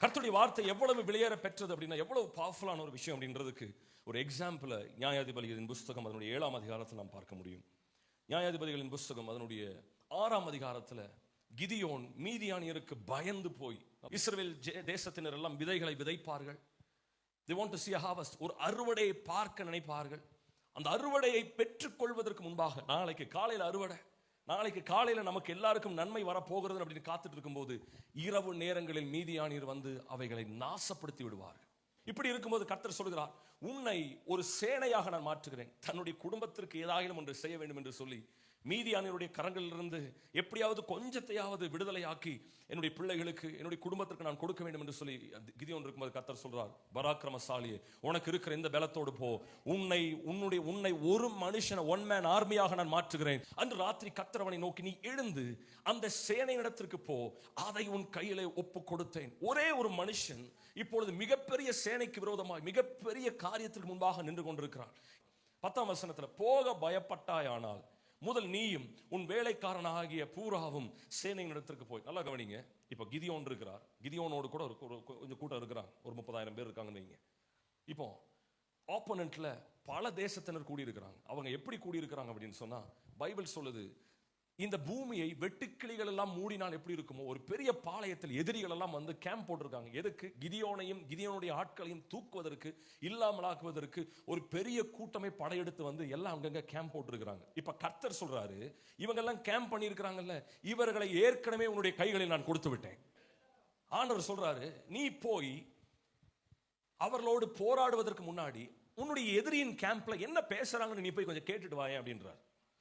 கர்த்துடைய வார்த்தை எவ்வளவு வெளியேற பெற்றது அப்படின்னா எவ்வளவு பவர்ஃபுல்லான ஒரு விஷயம் அப்படின்றதுக்கு ஒரு எக்ஸாம்பிள நியாயாதிபதிகளின் புஸ்தகம் அதனுடைய ஏழாம் அதிகாரத்தில் நாம் பார்க்க முடியும். நியாயாதிபதிகளின் புஸ்தகம் அதனுடைய ஆறாம் அதிகாரத்தில் கிதியோன் மீதியானியருக்கு பயந்து போய் இஸ்ரேல் ஜே- தேசத்தினர் எல்லாம் விதைகளை விதைப்பார்கள். They want to see harvest ஒரு அறுவடையை பார்க்க நினைப்பார்கள். அந்த அறுவடையை பெற்றுக்கொள்வதற்கு முன்பாக நாளைக்கு காலையில் அறுவடை. நாளைக்கு காலையில் நமக்கு எல்லாருக்கும் நன்மை வரப்போகிறது அப்படின்னு காத்துட்டு இருக்கும்போது இரவு நேரங்களில் மீதியானீர் வந்து அவைகளை நாசப்படுத்தி விடுவார்கள். இப்படி இருக்கும்போது கர்த்தர் சொல்கிறார் உன்னை ஒரு சேனையாக நான் மாற்றுகிறேன். தன்னுடைய குடும்பத்திற்கு ஏதாயிலும் ஒன்று செய்ய வேண்டும் என்று சொல்லி மீதியானவருடைய கரங்களிலிருந்து எப்படியாவது கொஞ்சத்தையாவது விடுதலையாக்கி என்னுடைய பிள்ளைகளுக்கு என்னுடைய குடும்பத்திற்கு நான் கொடுக்க வேண்டும் என்று சொல்லி கிதியோன் இருக்கும்போது கத்தர் சொல்றார் பராக்கிரமசாலியே உனக்கு இருக்கிற இந்த பலத்தோடு போ. உன்னை உன்னுடைய உன்னை ஒரு மனுஷனை ஒன் மேன் ஆர்மியாக நான் மாற்றுகிறேன். அன்று ராத்திரி கத்திரவனை நோக்கி நீ எழுந்து அந்த சேனையிடத்திற்கு போ. அதை உன் கையிலே ஒப்பு கொடுத்தேன். ஒரே ஒரு மனுஷன் இப்பொழுது மிகப்பெரிய சேனை சேனைக்கு விரோதமாய் மிகப்பெரிய காரியத்திற்கு முன்பாக நின்று கொண்டிருக்கிறான். பத்தாம் வசனத்தில் போக பயப்பட்டாயானால் முதல் நீயும் உன் வேலைக்காரனாகிய பூராவும் சேனையின் இடத்திற்கு போய் நல்லா கவனிங்க. இப்போ கிதியோன் இருக்கிறார். கிதியோனோடு கூட ஒரு கொஞ்சம் கூட்டம் இருக்கிறான் ஒரு முப்பதாயிரம் பேர் இருக்காங்கன்னு வைங்க. இப்போ ஆப்போனண்ட்டில் பல தேசத்தினர் கூடியிருக்கிறாங்க. அவங்க எப்படி கூடியிருக்கிறாங்க அப்படின்னு சொன்னா பைபிள் சொல்லுது இந்த பூமியை வெட்டுக்கிளிகள் எல்லாம் மூடினால் எப்படி இருக்குமோ ஒரு பெரிய பாளையத்தில் எதிரிகள் எல்லாம் வந்து கேம்ப் போட்டிருக்காங்க. எதுக்கு? கிதியோனையும் கிதியோனுடைய ஆட்களையும் தூக்குவதற்கு இல்லாமலாக்குவதற்கு ஒரு பெரிய கூட்டமே படையெடுத்து வந்து எல்லாம் அங்கங்க கேம்ப் போட்டிருக்கிறாங்க. இப்ப கர்த்தர் சொல்றாரு இவங்க எல்லாம் கேம்ப் பண்ணியிருக்கிறாங்கல்ல இவர்களை ஏற்கனவே உன்னுடைய கைகளில் நான் கொடுத்து விட்டேன். ஆண்டவர் சொல்றாரு நீ போய் அவர்களோடு போராடுவதற்கு முன்னாடி உன்னுடைய எதிரியின் கேம்ப்ல என்ன பேசுறாங்கன்னு நீ போய் கொஞ்சம் கேட்டுட்டு வாயேன் அப்படின்றார்.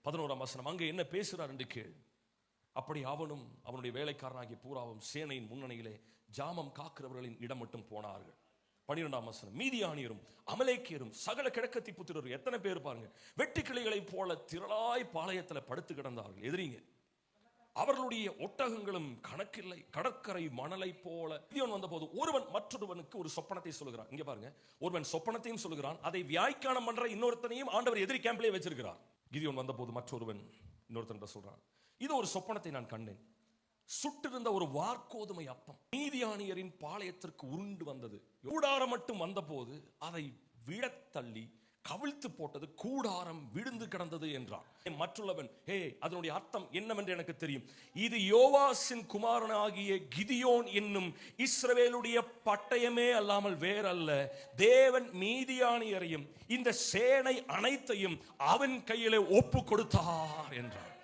பதினோராம் வசனம் அங்க என்ன பேசுகிறார் என்று கேள். அப்படி அவனும் அவனுடைய வேலைக்காரனாகிய பூராவும் சேனையின் முன்னணியிலே ஜாமம் காக்கிறவர்களின் இடம் மட்டும் போனார்கள். பன்னிரெண்டாம் வசனம் மீதியானியரும் அமலேக்கியரும் சகல கிழக்கத்தி புத்திரரும் எத்தனை பேர் பாருங்க வெட்டுக்கிளிகளைப் போல திரளாய் பாளையத்துல படுத்து கிடந்தார்கள். எதிரிங்க அவர்களுடைய ஒட்டகங்களும் கணக்கில்லை கடற்கரை மணலை போல. கிதியோன் வந்தபோது ஒருவன் மற்றொருவனுக்கு ஒரு சொப்பனத்தை சொல்லுகிறான். இங்க பாருங்க ஒருவன் சொப்பனத்தையும் சொல்லுகிறான் அதை வியாய்க்கானம் பண்ற இன்னொருத்தனையும் ஆண்டவர் எதிரி கேம்ப்லேயே வச்சிருக்கிறார். கிதியோன் வந்தபோது மற்றொருவன் இன்னொருத்தன் சொல்றான். இது ஒரு சொப்பனத்தை நான் கண்டேன். சுட்டிருந்த ஒரு வார்க்கோதுமை அப்பம் நீதியானியரின் பாளையத்திற்கு உருண்டு வந்தது. கூடாரம் மட்டும் வந்தபோது அதை விழத் தள்ளி கவிழ்த்து போட்டது கூடாரம் விழுந்து கிடந்தது என்றான். மற்றுள்ளவன் ஹே அதனுடைய அர்த்தம் என்னவென்று எனக்கு தெரியும். இது யோவாசின் குமாரனாகிய கிதியோன் என்னும் இஸ்ரவேலுடைய பட்டயமே அல்லாமல் வேறல்ல. தேவன் மீதியானியரையும் இந்த சேனை அனைத்தையும் அவன் கையிலே ஒப்பு கொடுத்தார் என்றான்.